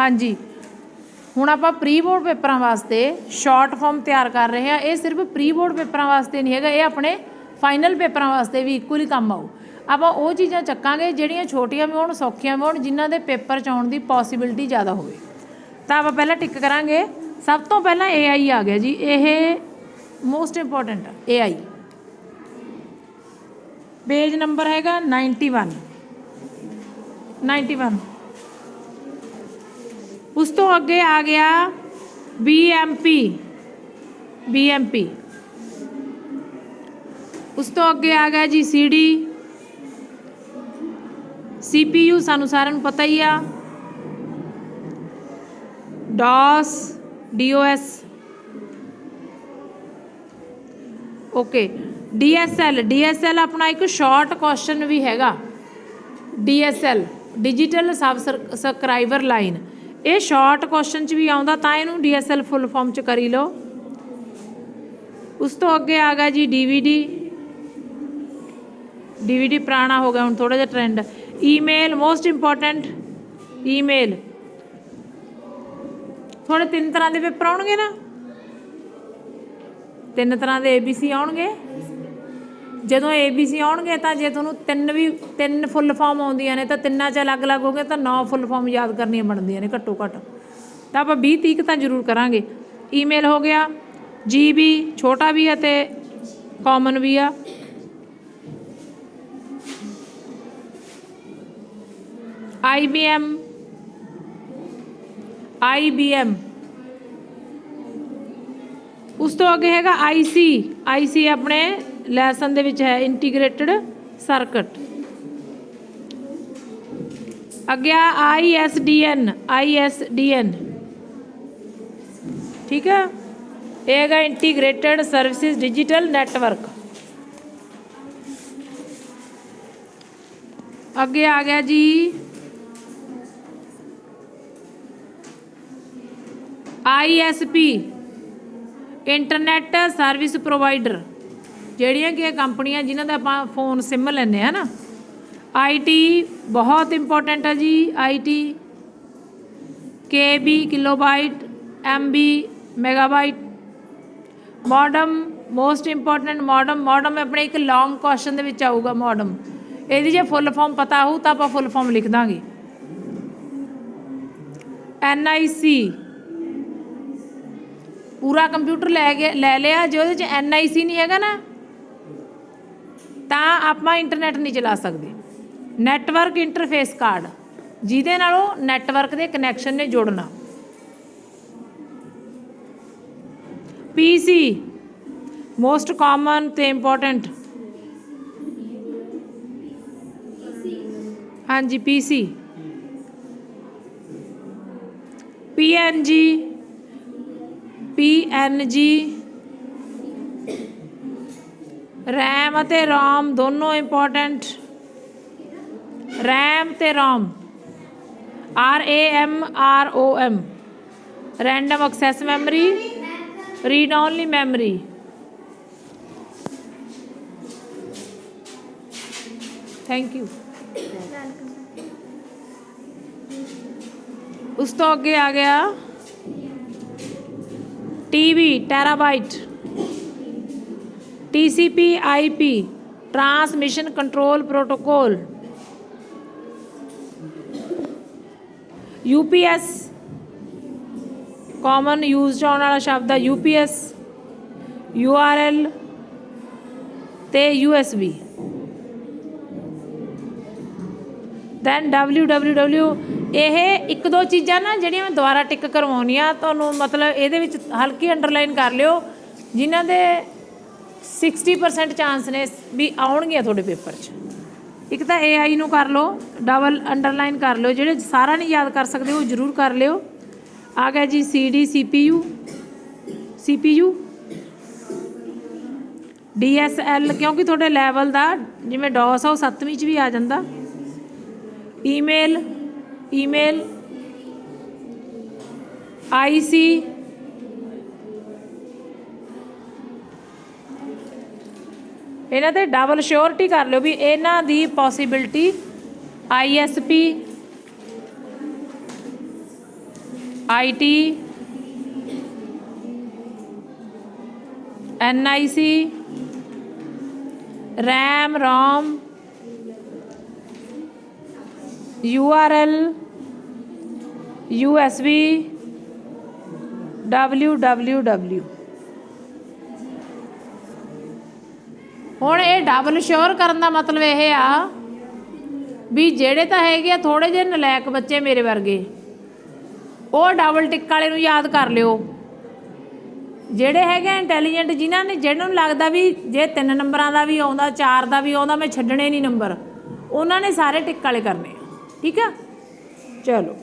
ਹਾਂਜੀ। ਹੁਣ ਆਪਾਂ ਪ੍ਰੀ ਬੋਰਡ ਪੇਪਰਾਂ ਵਾਸਤੇ ਸ਼ਾਰਟ ਫਾਰਮ ਤਿਆਰ ਕਰ ਰਹੇ ਹਾਂ। ਇਹ ਸਿਰਫ ਪ੍ਰੀ ਬੋਰਡ ਪੇਪਰਾਂ ਵਾਸਤੇ ਨਹੀਂ ਹੈਗਾ, ਇਹ ਆਪਣੇ ਫਾਈਨਲ ਪੇਪਰਾਂ ਵਾਸਤੇ ਵੀ ਇਕੁਅਲੀ ਕੰਮ ਆਊ। ਆਪਾਂ ਉਹ ਚੀਜ਼ਾਂ ਚੱਕਾਂਗੇ, ਜਿਹੜੀਆਂ ਛੋਟੀਆਂ ਵੀ ਹੋਣ, ਸੌਖੀਆਂ ਵੀ ਹੋਣ, ਜਿਨ੍ਹਾਂ ਦੇ ਪੇਪਰ ਚ ਆਉਣ ਦੀ ਪੋਸਿਬਿਲਿਟੀ ਜ਼ਿਆਦਾ ਹੋਵੇ। ਤਾਂ ਆਪਾਂ ਪਹਿਲਾਂ ਟਿਕ ਕਰਾਂਗੇ। ਸਭ ਤੋਂ ਪਹਿਲਾਂ AI ਆ ਗਿਆ ਜੀ। ਇਹ most important AI page number ਹੈਗਾ 91 91 ਉਸ ਤੋਂ ਅੱਗੇ ਆ ਗਿਆ BMP BMP ਉਸ ਤੋਂ ਅੱਗੇ ਆ ਗਿਆ ਜੀ CD CPU ਸਾਨੂੰ ਸਾਰਿਆਂ ਨੂੰ ਪਤਾ ਹੀ ਆ DOS DOS okay DSL DSL ਆਪਣਾ ਇੱਕ ਸ਼ਾਰਟ ਕੁਐਸਚਨ ਵੀ ਹੈਗਾ DSL ਡਿਜੀਟਲ ਸਬਸਕ੍ਰਾਈਬਰ ਲਾਈਨ ਇਹ ਸ਼ਾਰਟ ਕੁਐਸਚਨ ਚ ਵੀ ਆਉਂਦਾ, ਤਾਂ ਇਹਨੂੰ DSL ਫੁੱਲ ਫਾਰਮ ਚ ਕਰੀ ਲਓ। ਉਸ ਤੋਂ ਅੱਗੇ ਆ ਗਿਆ ਜੀ DVD DVD ਪੁਰਾਣਾ ਹੋ ਗਿਆ, ਹੁਣ ਥੋੜਾ ਜਿਹਾ trend email most important email ਥੋੜੇ ਤਿੰਨ ਤਰ੍ਹਾਂ ਦੇ ਪੇਪਰ ਆਉਣਗੇ ਨਾ? ਤਿੰਨ ਤਰ੍ਹਾਂ ਦੇ ABC ਆਉਣਗੇ? ਜਦੋਂ ABC ਆਉਣਗੇ ਤਾਂ ਜੇ ਤੁਹਾਨੂੰ ਤਿੰਨ ਵੀ, ਤਿੰਨ ਫੁੱਲ ਫਾਰਮ ਆਉਂਦੀਆਂ ਨੇ ਤਾਂ ਤਿੰਨਾਂ 'ਚ ਅਲੱਗ-ਅਲੱਗ ਹੋਗੇ ਤਾਂ ਨੌ ਫੁੱਲ ਫਾਰਮ ਯਾਦ ਕਰਨੀਆਂ ਬਣਦੀਆਂ ਨੇ ਘੱਟੋ ਘੱਟ। ਤਾਂ ਆਪਾਂ 20 ਤੀਕ ਤਾਂ ਜ਼ਰੂਰ ਕਰਾਂਗੇ। ਈਮੇਲ ਹੋ ਗਿਆ GB ਛੋਟਾ ਵੀ ਹੈ ਤੇ ਕਾਮਨ ਵੀ ਆ। IBM IBM ਉਸ ਤੋਂ ਅੱਗੇ ਹੈਗਾ IC IC ਆਪਣੇ ਲੈਸਨ ਦੇ ਵਿੱਚ ਹੈ ਇੰਟੀਗ੍ਰੇਟਡ ਸਰਕਟ। ਅੱਗੇ ਆ ISDN ISDN ਠੀਕ ਹੈ? ਇਹ ਹੈਗਾ ਇੰਟੀਗ੍ਰੇਟਡ ਸਰਵਿਸਿਜ਼ ਡਿਜੀਟਲ ਨੈਟਵਰਕ। ਅੱਗੇ ਆ ਗਿਆ ਜੀ ISP ਇੰਟਰਨੈਟ ਸਰਵਿਸ ਪ੍ਰੋਵਾਈਡਰ। ਜਿਹੜੀਆਂ ਕਿ ਇਹ ਕੰਪਨੀਆਂ ਜਿਨ੍ਹਾਂ ਦਾ ਆਪਾਂ ਫੋਨ ਸਿਮ ਲੈਂਦੇ ਆ ਨਾ ਆਈਟੀ ਬਹੁਤ ਇੰਪੋਰਟੈਂਟ ਹੈ ਜੀ IT KB kilobyte MB megabyte modem most important modem modem ਆਪਣੇ ਇੱਕ ਲੌਂਗ ਕੁਐਸਚਨ ਦੇ ਵਿੱਚ ਆਊਗਾ ਮੋਡਮ ਇਹਦੀ ਜੇ ਫੁੱਲ ਫਾਰਮ ਪਤਾ ਹੋਊ ਤਾਂ ਆਪਾਂ ਫੁੱਲ ਫਾਰਮ ਲਿਖ ਦਾਂਗੇ। ਐਨਆਈਸੀ ਪੂਰਾ ਕੰਪਿਊਟਰ ਲੈ ਗਿਆ, ਲੈ ਲਿਆ, ਜੇ ਉਹਦੇ ਚ ਐਨਆਈਸੀ ਨਹੀਂ ਹੈਗਾ ਨਾ ਤਾਂ ਆਪਾਂ ਇੰਟਰਨੈਟ ਨਹੀਂ ਚਲਾ ਸਕਦੇ। ਨੈਟਵਰਕ ਇੰਟਰਫੇਸ ਕਾਰਡ ਜਿਹਦੇ ਨਾਲ ਉਹ ਨੈਟਵਰਕ ਦੇ ਕਨੈਕਸ਼ਨ ਨੇ ਜੋੜਨਾ। ਪੀਸੀ ਮੋਸਟ ਕਾਮਨ ਤੇ ਇੰਪੋਰਟੈਂਟ ਹਾਂਜੀ ਪੀਸੀ ਪੀਐਨਜੀ ਪੀਐਨਜੀ ਰੈਮ ਅਤੇ ਰੋਮ ਦੋਨੋਂ ਇੰਪੋਰਟੈਂਟ ਰੈਮ ਤੇ ROM R A M R O M random access memory read only memory thank you ਉਸ ਤੋਂ ਅੱਗੇ ਆ ਗਿਆ TV ਟੈਰਾਬਾਈਟ TCP IP transmission control protocol UPS common used ਆਉਣ ਵਾਲਾ ਸ਼ਬਦ ਹੈ UPS URL ਤੇ USB ਦੈਨ www ਇਹ ਇੱਕ ਦੋ ਚੀਜ਼ਾਂ ਨਾ ਜਿਹੜੀਆਂ ਮੈਂ ਦੁਬਾਰਾ ਟਿਕ ਕਰਵਾਉਣੀਆਂ, ਤੁਹਾਨੂੰ ਮਤਲਬ ਇਹਦੇ ਵਿੱਚ ਹਲਕੀ ਅੰਡਰਲਾਈਨ ਕਰ ਲਿਓ, ਜਿਨ੍ਹਾਂ ਦੇ 60% ਚਾਂਸ ਨੇ ਵੀ ਆਉਣਗੀਆਂ ਤੁਹਾਡੇ ਪੇਪਰ 'ਚ। ਇੱਕ ਤਾਂ AI ਨੂੰ ਕਰ ਲਓ ਡਬਲ ਅੰਡਰਲਾਈਨ ਕਰ ਲਿਓ, ਜਿਹੜੇ ਸਾਰਾ ਨਹੀਂ ਯਾਦ ਕਰ ਸਕਦੇ ਉਹ ਜ਼ਰੂਰ ਕਰ ਲਿਓ। ਆ ਗਿਆ ਜੀ CD CPU CPU DSL ਕਿਉਂਕਿ ਤੁਹਾਡੇ ਲੈਵਲ ਦਾ ਜਿਵੇਂ DOS ਆ, ਉਹ 7ਵੀਂ 'ਚ ਵੀ ਆ ਜਾਂਦਾ। ਈਮੇਲ ਈਮੇਲ ਆਈਸੀ ਇਹਨਾਂ ਤੇ ਡਬਲ ਸ਼ੋਰਟੀ ਕਰ ਲਿਓ ਵੀ ਇਹਨਾਂ ਦੀ possibility ISP IT NIC RAM ROM URL USB www ਹੁਣ ਇਹ ਡਬਲ ਸ਼ੋਰ ਕਰਨ ਦਾ ਮਤਲਬ ਇਹ ਆ ਵੀ ਜਿਹੜੇ ਤਾਂ ਹੈਗੇ ਆ ਥੋੜੇ ਜਿਹੇ ਨਲਾਇਕ ਬੱਚੇ ਮੇਰੇ ਵਰਗੇ, ਉਹ ਡਬਲ ਟਿਕ ਵਾਲੇ ਨੂੰ ਯਾਦ ਕਰ ਲਿਓ। ਜਿਹੜੇ ਹੈਗੇ ਇੰਟੈਲੀਜੈਂਟ ਜਿਨ੍ਹਾਂ ਨੇ ਜਿਹਨਾਂ ਨੂੰ ਲੱਗਦਾ ਵੀ ਜੇ ਤਿੰਨ ਨੰਬਰਾਂ ਦਾ ਵੀ ਆਉਂਦਾ, ਚਾਰ ਦਾ ਵੀ ਆਉਂਦਾ, ਮੈਂ ਛੱਡਣੇ ਨਹੀਂ ਨੰਬਰ, ਉਹਨਾਂ ਨੇ ਸਾਰੇ ਟਿਕ ਵਾਲੇ ਕਰਨੇ ਆ। ਠੀਕ ਆ? ਚਲੋ।